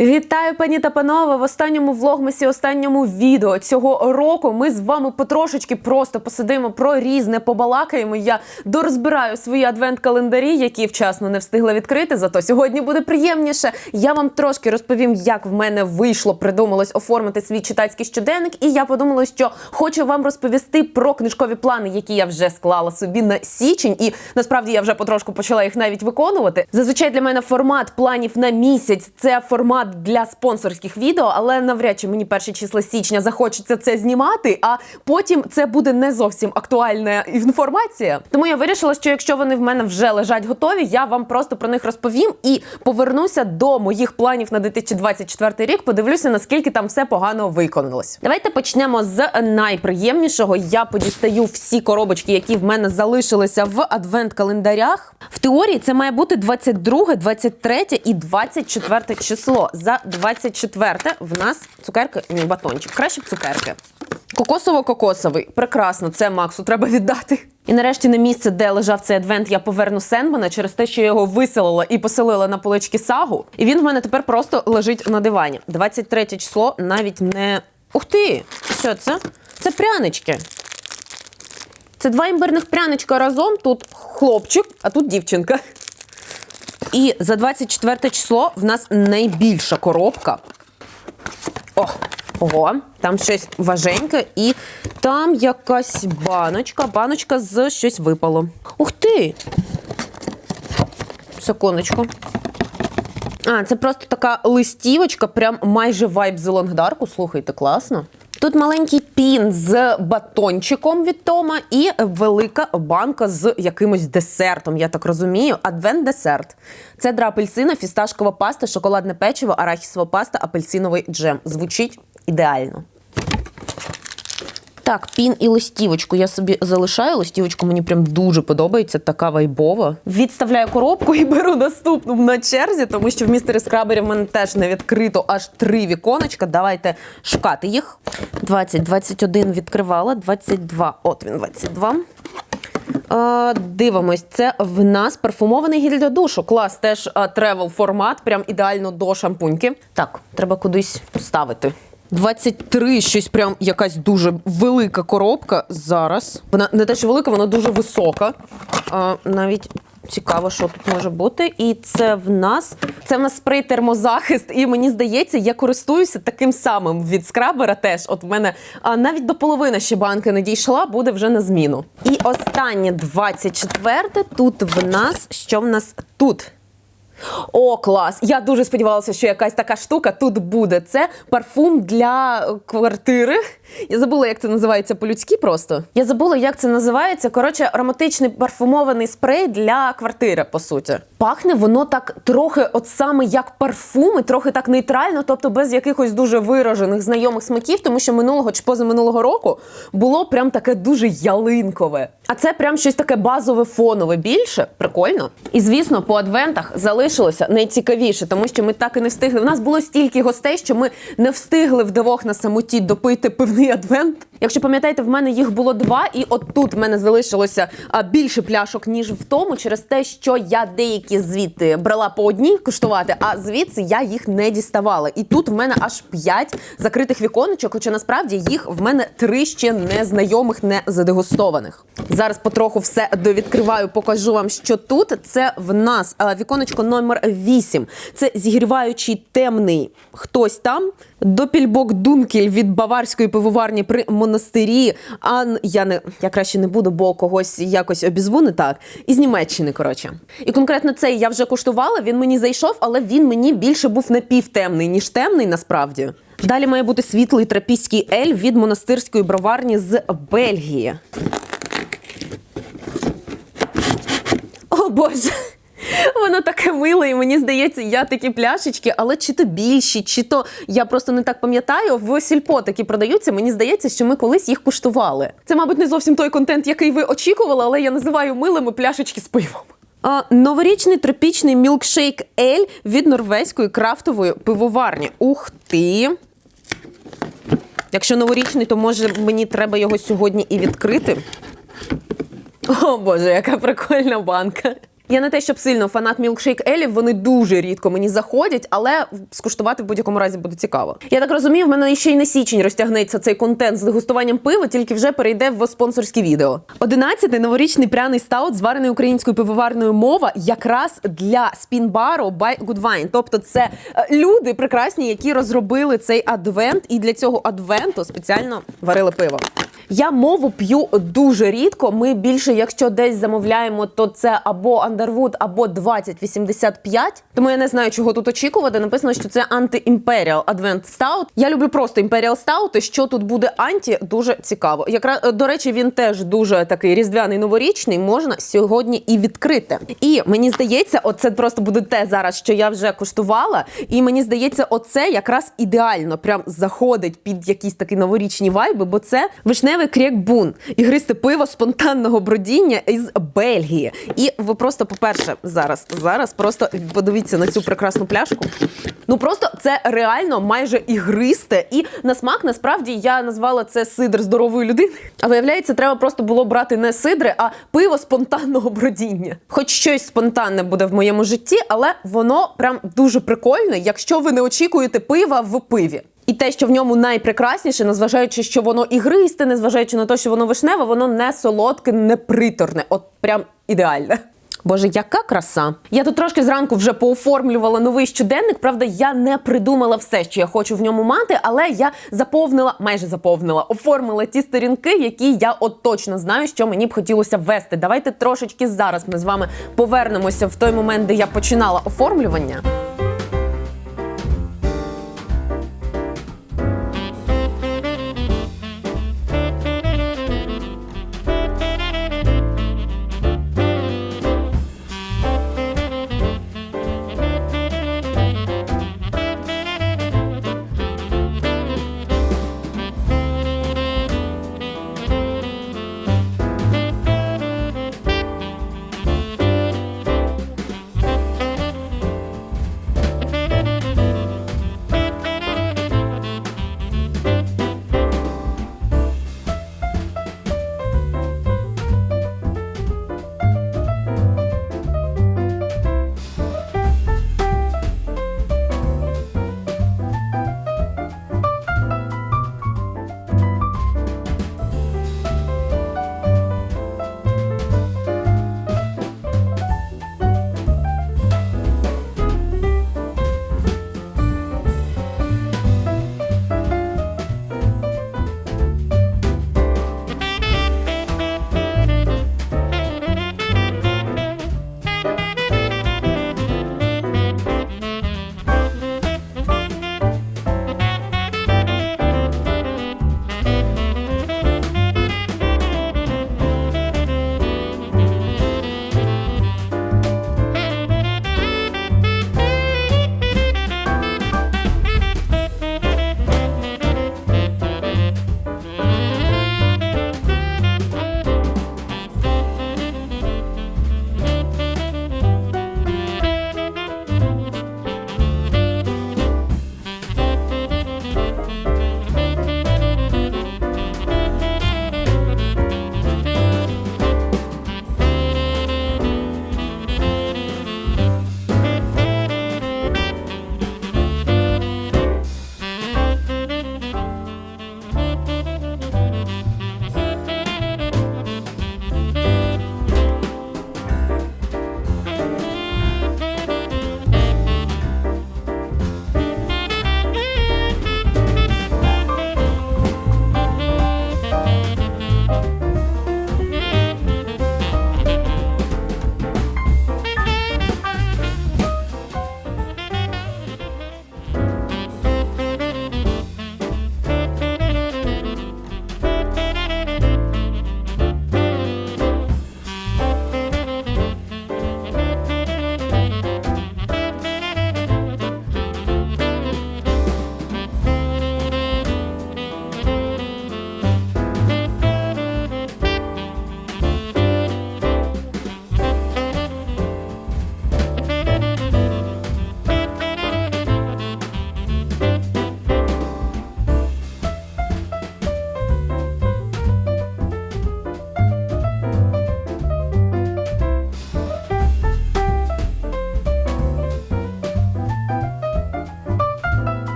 Вітаю, пані та панове! В останньому влогмасі, останньому відео цього року ми з вами потрошечки просто посидимо про різне, побалакаємо. Я дорозбираю свої адвент-календарі, які вчасно не встигла відкрити. Зато сьогодні буде приємніше. Я вам трошки розповім, як в мене вийшло, придумалось оформити свій читацький щоденник. І я подумала, що хочу вам розповісти про книжкові плани, які я вже склала собі на січень. І насправді я вже потрошку почала їх навіть виконувати. Зазвичай для мене формат планів на місяць це формат для спонсорських відео, але навряд чи мені перші числа січня захочеться це знімати, а потім це буде не зовсім актуальна інформація. Тому я вирішила, що якщо вони в мене вже лежать готові, я вам просто про них розповім і повернуся до моїх планів на 2024 рік. Подивлюся, наскільки там все погано виконалось. Давайте почнемо з найприємнішого. Я подістаю всі коробочки, які в мене залишилися в адвент-календарях. В теорії це має бути 22, 23 і 24 число. За 24 в нас цукерки, ні, батончик. Краще б цукерки. Кокосово-кокосовий. Прекрасно, це Максу треба віддати. І нарешті на місце, де лежав цей адвент, я поверну Сенбана через те, що я його виселила і поселила на полички сагу. І він в мене тепер просто лежить на дивані. 23 число навіть не. Ух ти! Що це? Це прянички. Це два імбирних пряничка разом. Тут хлопчик, а тут дівчинка. І за 24 число в нас найбільша коробка. О, ого, там щось важеньке, і там якась баночка. Баночка з щось випало. Ух ти! Секундочку. А, це просто така листівочка, прям майже вайб з Лонгдарку. Слухайте, класно. Тут маленький пін з батончиком від Тома і велика банка з якимось десертом, я так розумію. Адвент-десерт. Цедра апельсина, фісташкова паста, шоколадне печиво, арахісова паста, апельсиновий джем. Звучить ідеально. Так, пін і листівочку я собі залишаю. Листівочку мені прям дуже подобається, така вайбова. Відставляю коробку і беру наступну на черзі, тому що в містері скрабері в мене теж не відкрито аж три віконечка. Давайте шукати їх. 20, 21 відкривала, 22. От він, 22. Е, дивимось, це в нас парфумований гель для душу. Клас, теж тревел формат, прям ідеально до шампуньки. Так, треба кудись ставити. 23, щось прям якась дуже велика коробка зараз. Вона не те, що велика, вона дуже висока. А, навіть цікаво, що тут може бути. І це в нас це в нас спрей термозахист. І мені здається, я користуюся таким самим від скрабера. Теж от в мене а, навіть до половини ще банки не дійшла, буде вже на зміну. І останнє 24 тут в нас що в нас тут? О, клас! Я дуже сподівалася, що якась така штука тут буде. Це парфум для квартири. Я забула, як це називається по-людськи просто. Я забула, як це називається. Коротше, ароматичний парфумований спрей для квартири, по суті. Пахне воно так трохи, от саме як парфум, і трохи так нейтрально, тобто без якихось дуже виражених знайомих смаків, тому що минулого чи позаминулого року було прям таке дуже ялинкове. А це прям щось таке базове фонове більше. Прикольно. І звісно, по адвентах залишилося найцікавіше, тому що ми так і не встигли. У нас було стільки гостей, що ми не встигли вдвох на самоті допити пивний адвент. Якщо пам'ятаєте, в мене їх було два, і от тут в мене залишилося більше пляшок, ніж в тому, через те, що я деякі звідти брала по одній куштувати, а звідси я їх не діставала. І тут в мене аж п'ять закритих віконечок, хоча насправді їх в мене три ще незнайомих, не задегустованих. Зараз потроху все довідкриваю, покажу вам, що тут. Це в нас віконечко номер 8. Це зігріваючий темний хтось там. Допільбок Дункель від баварської пивоварні при монастирі. А я не я краще не буду, бо когось якось обізву не так. Із Німеччини, коротше. І конкретно цей я вже куштувала. Він мені зайшов, але він мені більше був напівтемний, ніж темний, насправді. Далі має бути світлий трапійський ель від монастирської броварні з Бельгії. О Боже! Воно таке миле, і мені здається, я такі пляшечки, але чи то більші, чи то я просто не так пам'ятаю. В сільпо такі продаються. Мені здається, що ми колись їх куштували. Це, мабуть, не зовсім той контент, який ви очікували, але я називаю милими пляшечки з пивом. А, Новорічний тропічний мілкшейк Ель від норвезької крафтової пивоварні. Ух ти! Якщо новорічний, то може мені треба його сьогодні і відкрити. О Боже, яка прикольна банка. Я не те, щоб сильно фанат мілкшейк Елів, вони дуже рідко мені заходять, але скуштувати в будь-якому разі буде цікаво. Я так розумію, в мене ще й на січень розтягнеться цей контент з дегустуванням пива, тільки вже перейде в спонсорські відео. Одинадцятий новорічний пряний стаут, зварений українською пивоварною мова, якраз для спінбару by Good Wine. Тобто, це е, люди прекрасні, які розробили цей адвент, і для цього адвенту спеціально варили пиво. Я мову п'ю дуже рідко. Ми більше, якщо десь замовляємо, то це або Underwood, або 2085. Тому я не знаю, чого тут очікувати. Написано, що це анти-імперіал Advent Stout. Я люблю просто Imperial Stout. Що тут буде анті, дуже цікаво. Якраз е, до речі, він теж дуже такий різдвяний новорічний. Можна сьогодні і відкрити. І мені здається, оце просто буде те зараз, що я вже куштувала. І мені здається, оце якраз ідеально прям заходить під якісь такі новорічні вайби, бо це вишневий крек бун, ігристе пиво спонтанного бродіння із Бельгії. І ви просто, по-перше, зараз, зараз просто подивіться на цю прекрасну пляшку. Ну просто це реально майже ігристе. І на смак насправді я назвала це сидр здорової людини. А виявляється, треба просто було брати не сидри, а пиво спонтанного бродіння. Хоч щось спонтанне буде в моєму житті, але воно прям дуже прикольне, якщо ви не очікуєте пива в пиві. І те, що в ньому найпрекрасніше, незважаючи, що воно ігристе, незважаючи на те, що воно вишневе, воно не солодке, не приторне. От прям ідеальне. Боже, яка краса! Я тут трошки зранку вже пооформлювала новий щоденник. Правда, я не придумала все, що я хочу в ньому мати, але я заповнила, майже заповнила, оформила ті сторінки, які я от точно знаю, що мені б хотілося ввести. Давайте трошечки зараз ми з вами повернемося в той момент, де я починала оформлювання.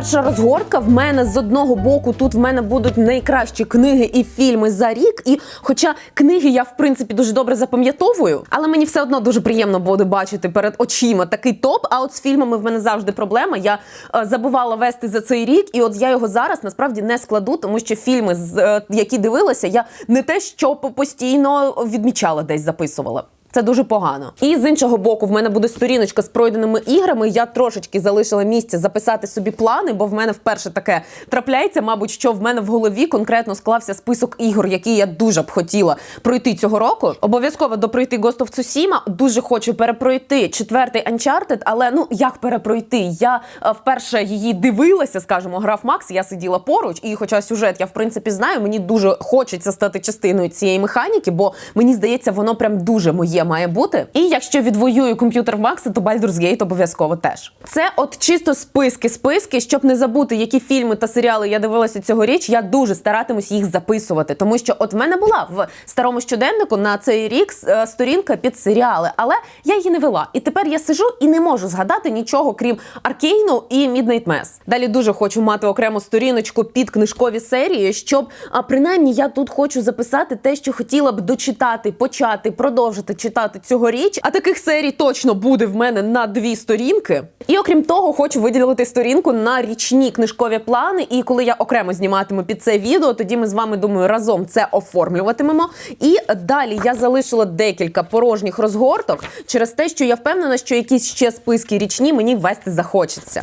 Перша розгортка. В мене з одного боку тут в мене будуть найкращі книги і фільми за рік. І хоча книги я в принципі дуже добре запам'ятовую, але мені все одно дуже приємно буде бачити перед очима такий топ. А от з фільмами в мене завжди проблема. Я е, забувала вести за цей рік, і от я його зараз насправді не складу, тому що фільми, з е, які дивилася, я не те, що постійно відмічала, десь записувала. Це дуже погано. І з іншого боку, в мене буде сторіночка з пройденими іграми. Я трошечки залишила місце записати собі плани, бо в мене вперше таке трапляється. Мабуть, що в мене в голові конкретно склався список ігор, які я дуже б хотіла пройти цього року. Обов'язково допройти Ghost of Tsushima. Дуже хочу перепройти четвертий Uncharted, але ну як перепройти? Я е, вперше її дивилася, скажімо, граф Макс. Я сиділа поруч, і хоча сюжет я в принципі знаю, мені дуже хочеться стати частиною цієї механіки, бо мені здається, воно прям дуже моє має бути. І якщо відвоюю комп'ютер в Макса, то Baldur's Gate обов'язково теж. Це от чисто списки, списки, щоб не забути, які фільми та серіали я дивилася цьогоріч. Я дуже старатимусь їх записувати, тому що от в мене була в старому щоденнику на цей рік е, сторінка під серіали, але я її не вела. І тепер я сижу і не можу згадати нічого, крім Аркейну і Midnight Mass. Далі дуже хочу мати окрему сторіночку під книжкові серії, щоб а, принаймні я тут хочу записати те, що хотіла б дочитати, почати, продовжити читати цьогоріч. А таких серій точно буде в мене на дві сторінки. І окрім того, хочу виділити сторінку на річні книжкові плани. І коли я окремо зніматиму під це відео, тоді ми з вами думаю разом це оформлюватимемо. І далі я залишила декілька порожніх розгорток через те, що я впевнена, що якісь ще списки річні мені вести захочеться.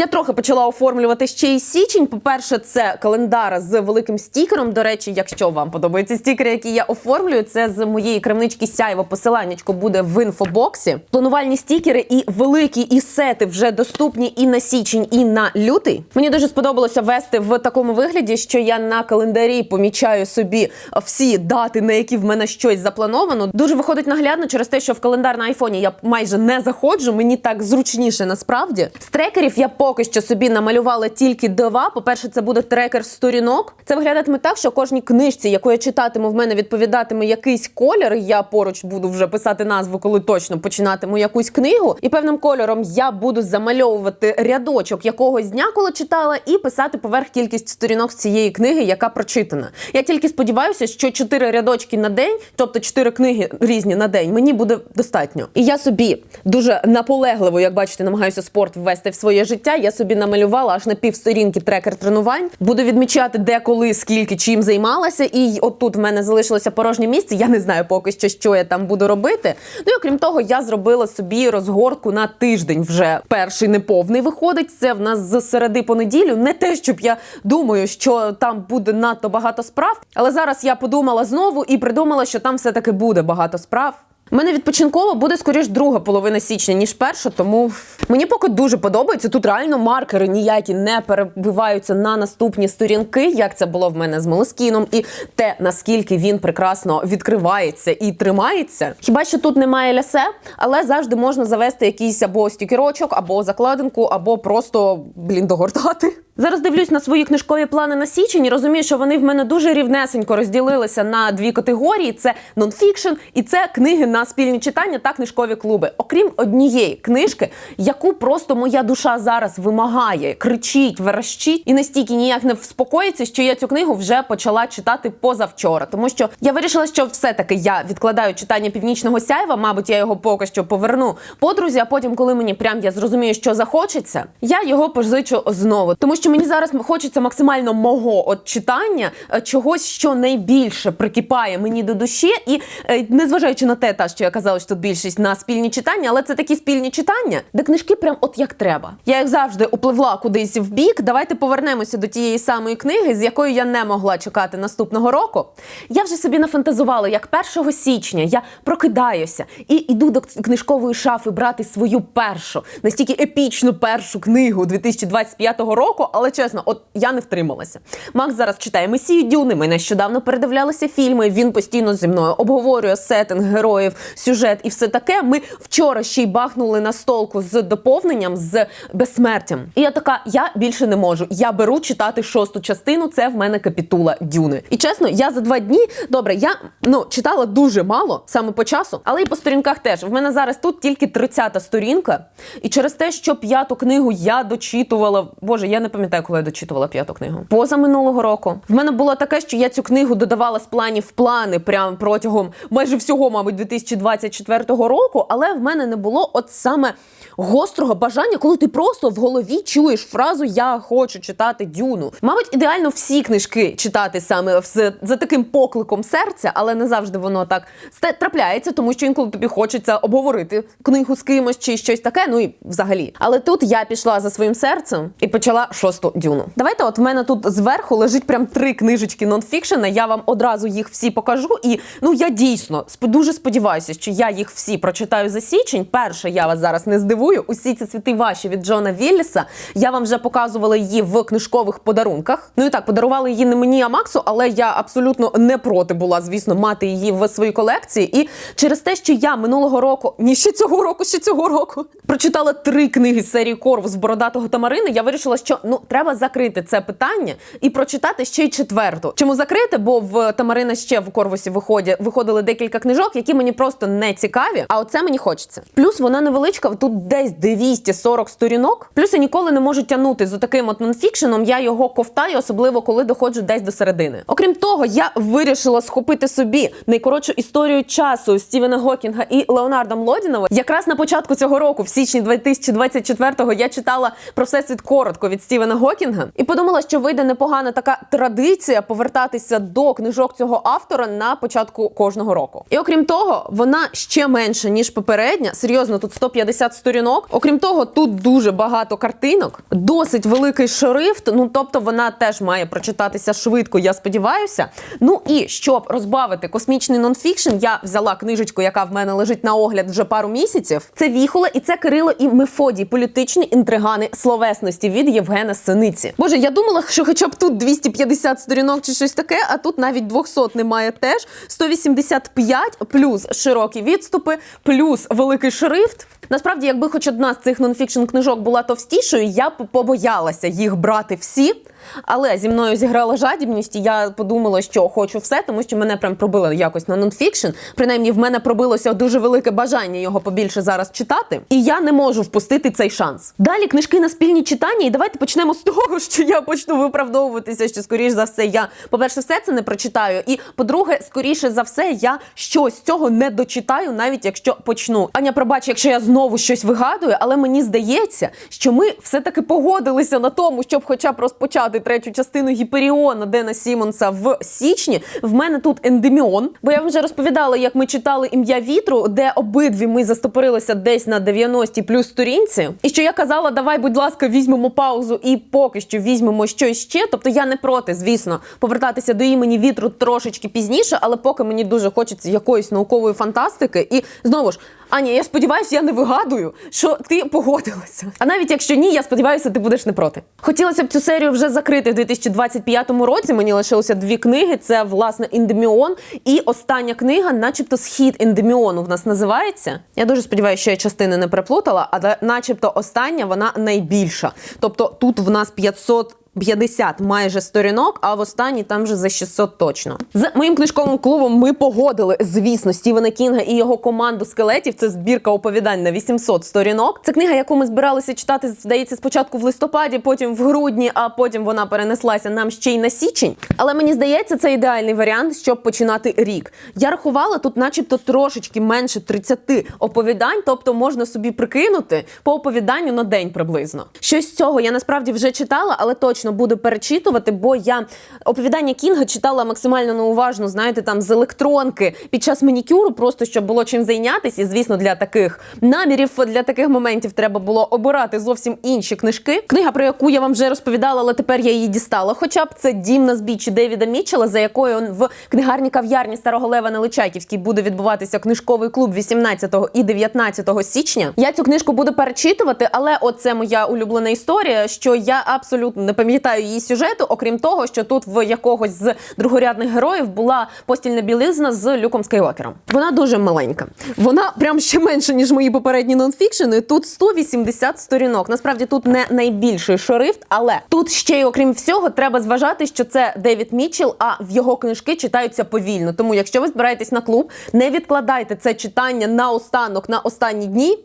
Я трохи почала оформлювати ще й січень. По-перше, це календар з великим стікером. До речі, якщо вам подобаються стікери, які я оформлюю, це з моєї крамнички сяйво. Посиланнячко буде в інфобоксі. Планувальні стікери і великі і сети вже доступні і на січень, і на лютий. Мені дуже сподобалося вести в такому вигляді, що я на календарі помічаю собі всі дати, на які в мене щось заплановано. Дуже виходить наглядно через те, що в календар на айфоні я майже не заходжу. Мені так зручніше насправді. З трекерів я поки що собі намалювала тільки два. По-перше, це буде трекер сторінок. Це виглядатиме так, що кожній книжці, яку я читатиму, в мене відповідатиме якийсь колір. Я поруч буду вже писати назву, коли точно починатиму якусь книгу. І певним кольором я буду замальовувати рядочок якогось дня, коли читала, і писати поверх кількість сторінок з цієї книги, яка прочитана. Я тільки сподіваюся, що чотири рядочки на день, тобто чотири книги різні на день, мені буде достатньо. І я собі дуже наполегливо, як бачите, намагаюся спорт ввести в своє життя. Я собі намалювала аж на півсторінки трекер тренувань. Буду відмічати, де, коли, скільки, чим займалася. І от тут в мене залишилося порожнє місце. Я не знаю поки що, що я там буду робити. Ну і окрім того, я зробила собі розгортку на тиждень. Вже перший неповний виходить. Це в нас з середи понеділю. Не те, щоб я думаю, що там буде надто багато справ. Але зараз я подумала знову і придумала, що там все таки буде багато справ. У мене відпочинково буде скоріш друга половина січня, ніж перша, тому мені поки дуже подобається. Тут реально маркери ніякі не перебиваються на наступні сторінки, як це було в мене з Молескіном, і те наскільки він прекрасно відкривається і тримається. Хіба що тут немає лясе, але завжди можна завести якийсь або стікерочок, або закладинку, або просто блін догортати. Зараз дивлюсь на свої книжкові плани на січень і розумію, що вони в мене дуже рівнесенько розділилися на дві категорії: це нонфікшн і це книги на спільні читання та книжкові клуби. Окрім однієї книжки, яку просто моя душа зараз вимагає, кричить, верещить і настільки ніяк не вспокоїться, що я цю книгу вже почала читати позавчора. Тому що я вирішила, що все-таки я відкладаю читання північного сяйва. Мабуть, я його поки що поверну подрузі. А потім, коли мені прям я зрозумію, що захочеться, я його позичу знову. Тому що мені зараз хочеться максимально мого от читання, е, чогось, що найбільше прикипає мені до душі, і е, незважаючи на те, та що я казала, що тут більшість на спільні читання, але це такі спільні читання, де книжки прям от як треба. Я як завжди упливла кудись в бік. Давайте повернемося до тієї самої книги, з якої я не могла чекати наступного року. Я вже собі нафантазувала, як 1 січня я прокидаюся і йду до книжкової шафи брати свою першу, настільки епічну першу книгу 2025 року. Але чесно, от я не втрималася. Макс зараз читає Месію Дюни. Ми нещодавно передивлялися фільми. Він постійно зі мною обговорює сеттинг героїв, сюжет і все таке. Ми вчора ще й бахнули на столку з доповненням з безсмертям. І я така, я більше не можу. Я беру читати шосту частину. Це в мене капітула Дюни. І чесно, я за два дні добре, я ну читала дуже мало саме по часу, але і по сторінках теж. В мене зараз тут тільки 30-та сторінка. І через те, що п'яту книгу я дочитувала. Боже, я не пам'ятаю, коли я дочитувала п'яту книгу. Поза минулого року. В мене було таке, що я цю книгу додавала з планів в плани прямо протягом майже всього, мабуть, 2024 року. Але в мене не було от саме гострого бажання, коли ти просто в голові чуєш фразу Я хочу читати Дюну. Мабуть, ідеально всі книжки читати саме з, за таким покликом серця, але не завжди воно так трапляється, тому що інколи тобі хочеться обговорити книгу з кимось чи щось таке. Ну і взагалі. Але тут я пішла за своїм серцем і почала шосту дюну. Давайте, от в мене тут зверху лежить прям три книжечки нонфікшена. Я вам одразу їх всі покажу. І ну я дійсно дуже сподіваюся, що я їх всі прочитаю за січень. Перше, я вас зараз не здивую. Усі ці цвіти ваші від Джона Вілліса. Я вам вже показувала її в книжкових подарунках. Ну і так, подарували її не мені, а Максу, але я абсолютно не проти була, звісно, мати її в своїй колекції. І через те, що я минулого року, ні ще цього року, ще цього року, прочитала три книги з серії Корвус Бородатого Тамарини. Я вирішила, що ну треба закрити це питання і прочитати ще й четверту. Чому закрити? Бо в Тамарина ще в Корвусі виходять виходили декілька книжок, які мені просто не цікаві. А оце мені хочеться. Плюс вона невеличка, тут десь 240 сторінок. Плюс я ніколи не можу тягнути з таким от нонфікшеном. Я його ковтаю, особливо коли доходжу десь до середини. Окрім того, я вирішила схопити собі найкоротшу історію часу Стівена Гокінга і Леонарда Млодінова. Якраз на початку цього року, в січні 2024-го, я читала про всесвіт коротко від Стівена Гокінга і подумала, що вийде непогана така традиція повертатися до книжок цього автора на початку кожного року. І окрім того, вона ще менша ніж попередня. Серйозно, тут 150 сторінок. Окрім того, тут дуже багато картинок, досить великий шрифт. Ну тобто, вона теж має прочитатися швидко. Я сподіваюся. Ну і щоб розбавити космічний нонфікшн, я взяла книжечку, яка в мене лежить на огляд вже пару місяців. Це Віхола і це Кирило і Мефодій. Політичні інтригани словесності від Євгена Синиці. Боже, я думала, що хоча б тут 250 сторінок чи щось таке, а тут навіть 200 немає теж. 185 плюс широкі відступи, плюс великий шрифт. Насправді, якби хоч одна з цих нонфікшн книжок була товстішою, я побоялася їх брати всі. Але зі мною зіграла жадібність, і я подумала, що хочу все, тому що мене прям пробило якось на нонфікшн. Принаймні, в мене пробилося дуже велике бажання його побільше зараз читати, і я не можу впустити цей шанс. Далі книжки на спільні читання, і давайте почнемо з того, що я почну виправдовуватися, що скоріш за все я, по-перше, все це не прочитаю. І по-друге, скоріше за все, я щось цього не дочитаю, навіть якщо почну. Аня, пробач, якщо я знову щось вигадую, але мені здається, що ми все-таки погодилися на тому, щоб хоча б розпочати третю частину Гіперіона Дена Сімонса в січні. В мене тут ендеміон, бо я вам вже розповідала, як ми читали ім'я вітру, де обидві ми застопорилися десь на 90 плюс сторінці. І що я казала, давай, будь ласка, візьмемо паузу і поки що візьмемо щось ще. Тобто я не проти, звісно, повертатися до імені вітру трошечки пізніше, але поки мені дуже хочеться якоїсь наукової фантастики. І знову ж. Аня, я сподіваюся, я не вигадую, що ти погодилася. А навіть якщо ні, я сподіваюся, ти будеш не проти. Хотілося б цю серію вже закрити в 2025 році. Мені лишилося дві книги: це власне Індеміон і остання книга, начебто схід Індеміону в нас називається. Я дуже сподіваюся, що я частини не переплутала, але начебто остання вона найбільша. Тобто тут в нас 500 50 майже сторінок, а в останній там вже за 600 точно. З моїм книжковим клубом ми погодили, звісно, Стівена Кінга і його команду скелетів. Це збірка оповідань на 800 сторінок. Це книга, яку ми збиралися читати, здається, спочатку в листопаді, потім в грудні, а потім вона перенеслася нам ще й на січень. Але мені здається, це ідеальний варіант, щоб починати рік. Я рахувала тут, начебто, трошечки менше 30 оповідань, тобто можна собі прикинути по оповіданню на день приблизно. Щось з цього я насправді вже читала, але точно точно буду перечитувати, бо я оповідання Кінга читала максимально неуважно, знаєте, там з електронки під час манікюру, просто щоб було чим зайнятися. І звісно, для таких намірів, для таких моментів треба було обирати зовсім інші книжки. Книга, про яку я вам вже розповідала, але тепер я її дістала. Хоча б це дім на збіччі Девіда Мітчелла, за якою в книгарні кав'ярні Старого Лева на Личаківській буде відбуватися книжковий клуб 18 і 19 січня. Я цю книжку буду перечитувати, але оце моя улюблена історія, що я абсолютно не пам'ятаю її сюжету, окрім того, що тут в якогось з другорядних героїв була постільна білизна з Люком Скайуокером. Вона дуже маленька. Вона прям ще менше, ніж мої попередні нонфікшени. Тут 180 сторінок. Насправді тут не найбільший шрифт, але тут ще й окрім всього треба зважати, що це Девід Мітчелл, а в його книжки читаються повільно. Тому, якщо ви збираєтесь на клуб, не відкладайте це читання на останок на останні дні.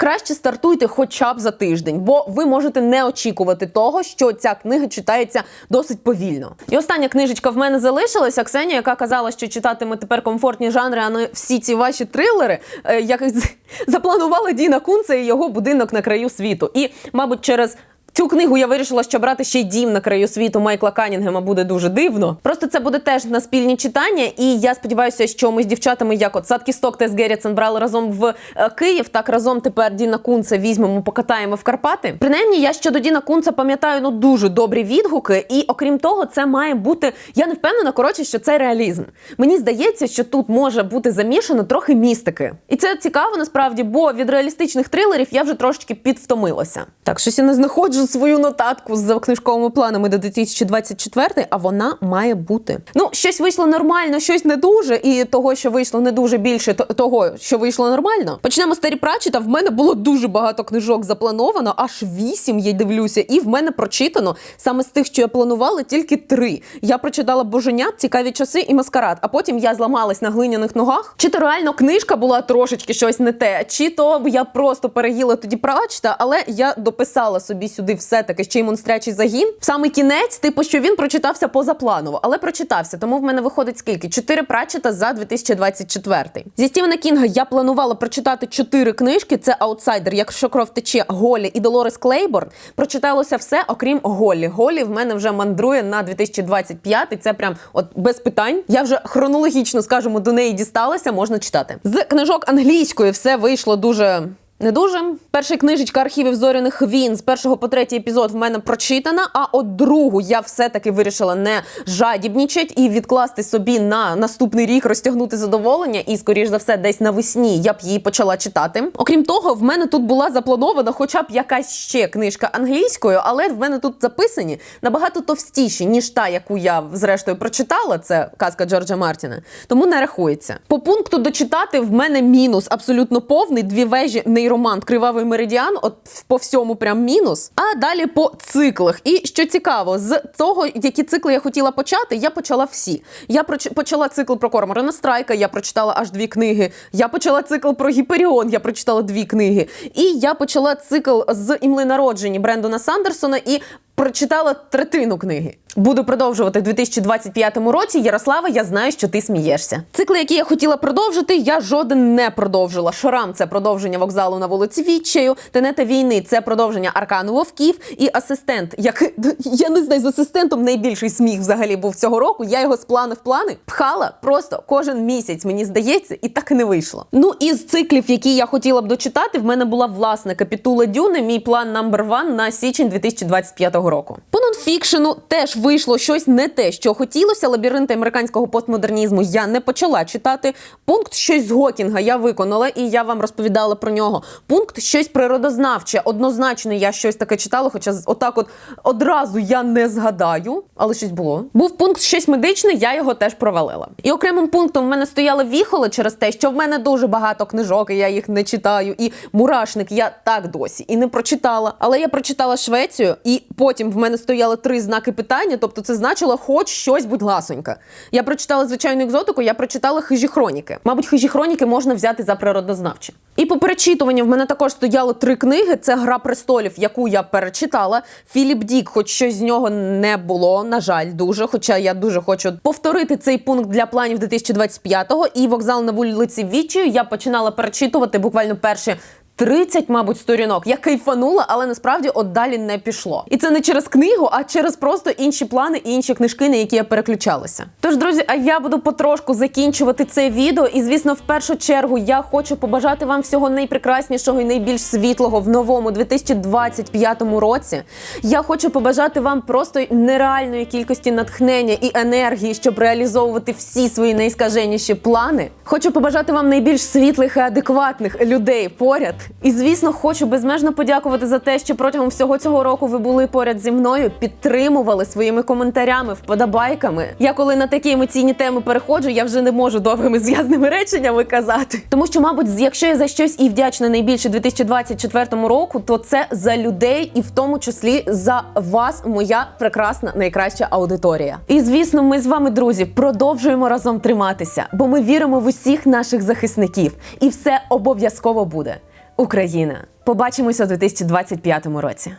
Краще стартуйте хоча б за тиждень, бо ви можете не очікувати того, що ця книга читається досить повільно. І остання книжечка в мене залишилася. Ксенія, яка казала, що читатиме тепер комфортні жанри, а не всі ці ваші трилери, е, як запланувала Діна Кунце і його будинок на краю світу. І, мабуть, через Цю книгу я вирішила, що брати ще й дім на краю світу Майкла Канінгема буде дуже дивно. Просто це буде теж на спільні читання, і я сподіваюся, що ми з дівчатами, як от Садкі Сток та Герріцен брали разом в е, Київ, так разом тепер Діна Кунца візьмемо, покатаємо в Карпати. Принаймні, я щодо Діна Кунца пам'ятаю ну дуже добрі відгуки, і окрім того, це має бути. Я не впевнена, коротше, що це реалізм. Мені здається, що тут може бути замішано трохи містики, і це цікаво насправді, бо від реалістичних трилерів я вже трошечки підвтомилася. Так, щось я не знаходжу свою нотатку з книжковими планами до 2024, а вона має бути. Ну, щось вийшло нормально, щось не дуже, і того, що вийшло не дуже більше то- того, що вийшло нормально. Почнемо з Террі Пратчета. В мене було дуже багато книжок заплановано, аж вісім я дивлюся, і в мене прочитано саме з тих, що я планувала, тільки три. Я прочитала Боженят, цікаві часи і маскарад. А потім я зламалась на глиняних ногах. Чи то реально книжка була трошечки щось не те, чи то я просто переїла тоді Пратчета, але я дописала собі сюди все-таки ще й монстрячий загін. В самий кінець, типу, що він прочитався позапланово, але прочитався. Тому в мене виходить скільки? Чотири прачета за 2024. Зі Стівена Кінга я планувала прочитати чотири книжки: це аутсайдер, якщо кров тече, Голі і Долорес Клейборн. Прочиталося все, окрім Голі. Голі в мене вже мандрує на 2025, і Це прям от без питань. Я вже хронологічно скажімо, до неї дісталася, можна читати. З книжок англійської все вийшло дуже. Не дуже. Перша книжечка архівів зоряних війн з першого по третій епізод в мене прочитана. А от другу я все-таки вирішила не жадібнічать і відкласти собі на наступний рік, розтягнути задоволення. І, скоріш за все, десь навесні я б її почала читати. Окрім того, в мене тут була запланована хоча б якась ще книжка англійською, але в мене тут записані набагато товстіші, ніж та, яку я зрештою прочитала. Це казка Джорджа Мартіна. Тому не рахується. По пункту дочитати в мене мінус абсолютно повний. Дві вежі нейромант, кривавий меридіан. От по всьому прям мінус. А далі по циклах. І що цікаво, з того, які цикли я хотіла почати, я почала всі. Я проч- почала цикл про Корморана Страйка, я прочитала аж дві книги. Я почала цикл про Гіперіон, я прочитала дві книги. І я почала цикл з імли народжені Брендона Сандерсона і прочитала третину книги. Буду продовжувати в 2025 році. Ярослава, я знаю, що ти смієшся. Цикли, які я хотіла продовжити, я жоден не продовжила. Шорам це продовження вокзалу на вулиці Відчаю. Тенета війни це продовження аркану вовків. І асистент, як я не знаю, з асистентом найбільший сміх взагалі був цього року. Я його з плани в плани пхала просто кожен місяць, мені здається, і так і не вийшло. Ну із циклів, які я хотіла б дочитати, в мене була власне капітула Дюни. Мій план номер ван на січень 2025 року. По нонфікшену теж вийшло щось не те, що хотілося. Лабіринти американського постмодернізму я не почала читати. Пункт щось з Гокінга я виконала, і я вам розповідала про нього. Пункт щось природознавче. Однозначно, я щось таке читала, хоча отак, от одразу я не згадаю, але щось було. Був пункт щось медичне, я його теж провалила. І окремим пунктом в мене стояла віхола через те, що в мене дуже багато книжок, і я їх не читаю. І мурашник я так досі і не прочитала. Але я прочитала Швецію, і потім в мене стояли три знаки питання. Тобто, це значило хоч щось, будь ласонька. Я прочитала звичайну екзотику, я прочитала хижі хроніки. Мабуть, хижі хроніки можна взяти за природознавчі. І по перечитуванню в мене також стояло три книги: це Гра престолів, яку я перечитала. Філіп Дік, хоч щось з нього не було, на жаль, дуже. Хоча я дуже хочу повторити цей пункт для планів 2025-го. І вокзал на вулиці Вічі я починала перечитувати буквально перші 30, мабуть, сторінок. Я кайфанула, але насправді от далі не пішло. І це не через книгу, а через просто інші плани і інші книжки, на які я переключалася. Тож, друзі, а я буду потрошку закінчувати це відео. І звісно, в першу чергу я хочу побажати вам всього найпрекраснішого і найбільш світлого в новому 2025 році. Я хочу побажати вам просто нереальної кількості натхнення і енергії, щоб реалізовувати всі свої найскаженіші плани. Хочу побажати вам найбільш світлих і адекватних людей поряд. І звісно, хочу безмежно подякувати за те, що протягом всього цього року ви були поряд зі мною, підтримували своїми коментарями, вподобайками. Я коли на такі емоційні теми переходжу, я вже не можу довгими зв'язними реченнями казати. Тому що, мабуть, якщо я за щось і вдячна найбільше 2024 року, то це за людей, і в тому числі за вас, моя прекрасна найкраща аудиторія. І звісно, ми з вами, друзі, продовжуємо разом триматися, бо ми віримо в усіх наших захисників, і все обов'язково буде. Україна! Побачимося у 2025 році.